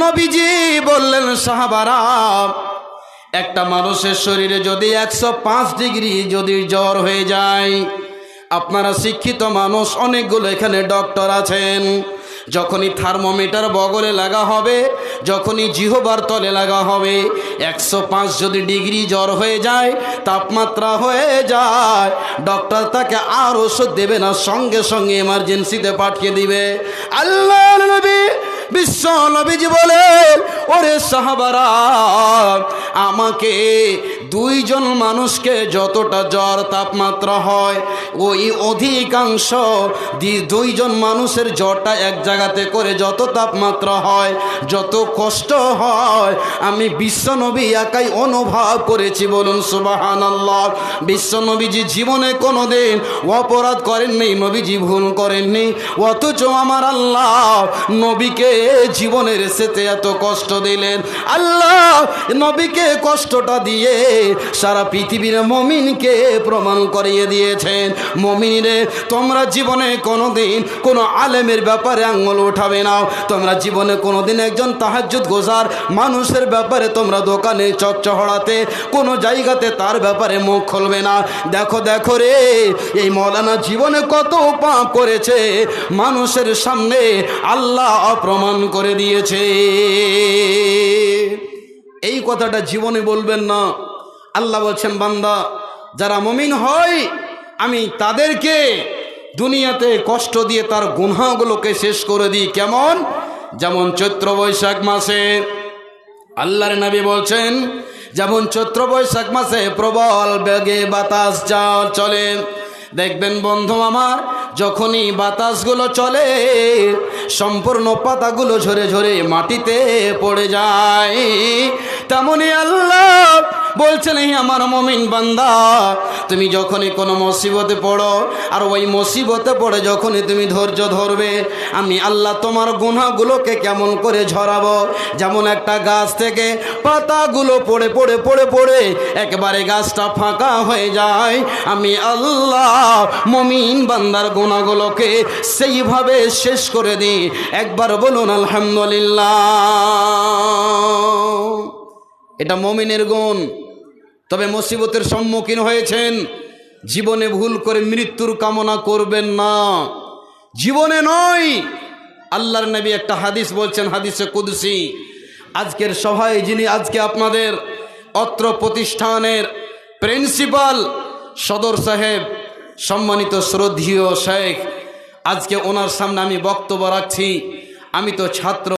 নবীজি বললেন, সাহাবারা, একটা মানুষের শরীরে যদি একশো পাঁচ ডিগ্রি যদি জ্বর হয়ে যায়, আপনারা শিক্ষিত মানুষ, অনেকগুলো এখানে ডক্টর আছেন। যখনই থার্মোমিটার বগলে লাগা হবে, যখনই জিহবার তলে লাগা হবে, একশো পাঁচ যদি ডিগ্রি জ্বর হয়ে যায়, তাপমাত্রা হয়ে যায়, ডক্টর তাকে আর ওষুধ দেবে না, সঙ্গে সঙ্গে এমার্জেন্সিতে পাঠিয়ে দিবে। আল্লাহ বিশ্ব নবীজি বলে ওরে সাহাবারা আমাকে দুইজন মানুষকে যতটা জ্বর তাপমাত্রা হয়, ওই অধিকাংশ দুইজন মানুষের জ্বরটা এক জায়গাতে করে যত তাপমাত্রা হয়, যত কষ্ট হয়, আমি বিশ্বনবী একাই অনুভব করেছি, বলুন সুবাহান আল্লাহ বিশ্বনবীজি জীবনে কোনো দিন অপরাধ করেননি, নবীজি ভুল করেননি। অথচ আমার আল্লাহ নবীকে জীবনের সেতে এত কষ্ট দিলেন। আল্লাহ নবীকে কষ্টটা দিয়ে সারা পৃথিবীর মমিনকে প্রমাণ করিয়ে দিয়েছেন। মমিনে তোমরা জীবনে কোনোদিন কোনো আলেমের ব্যাপারে আঙুল উঠাবে না। তোমরা জীবনে কোনোদিন একজন তাহাজ্জুদ গোজার মানুষের ব্যাপারে তোমরা দোকানে চকচহড়াতে কোনো জায়গাতে তার ব্যাপারে মুখ খুলবে না। দেখো দেখো রে, এই মৌলানা জীবনে কত পাপ করেছে। মানুষের সামনে আল্লাহ প্রমাণ করে দিয়েছে। এই কথাটা জীবনে বলবেন না। আল্লাহ বলছেন, বান্দা, যারা মমিন হয়, আমি তাদেরকে দুনিয়াতে কষ্ট দিয়ে তার গুনহাগুলোকে শেষ করে দিই। কেমন? যেমন চৈত্র বৈশাখ মাসে আল্লাহর নবী বলছেন, যেমন চৈত্র বৈশাখ মাসে প্রবল বেগে বাতাস যা চলে। দেখবেন বন্ধু আমার, যখনই বাতাসগুলো চলে, সম্পূর্ণ পাতাগুলো ঝরে ঝরে মাটিতে পড়ে যায়। তেমনই আল্লাহ বলছেন, এই আমার মমিন বান্দা, তুমি যখনই কোনো মুসিবতে পড়ো, আর ওই মুসিবতে পড়ে যখনই তুমি ধৈর্য ধরবে, আমি আল্লাহ তোমার গুনাগুলোকে কেমন করে ঝরাবো? যেমন একটা গাছ থেকে পাতাগুলো পড়ে পড়ে পড়ে পড়ে একবারে গাছটা ফাঁকা হয়ে যায়, আমি আল্লাহ মমিন বান্দার গুণাগুলোকে সেইভাবে শেষ করে দিই। একবার বলুন, আলহামদুলিল্লাহ। এটা মমিনের গুণ। তবে মুসিবতের সম্মুখীন হয়েছেন। জীবনে ভুল করে মৃত্যুর কামনা করবেন না। জীবনে নয়। আল্লাহর নবী একটা হাদিস বলছেন, হাদিসে কুদসি। আজকের সভায় যিনি আজকে আপনাদের অত্র প্রতিষ্ঠানের প্রিন্সিপাল, সদর সাহেব, সম্মানিত শ্রদ্ধীয় শেখ, আজকে ওনার সামনে আমি বক্তব্য রাখছি। আমি তো ছাত্র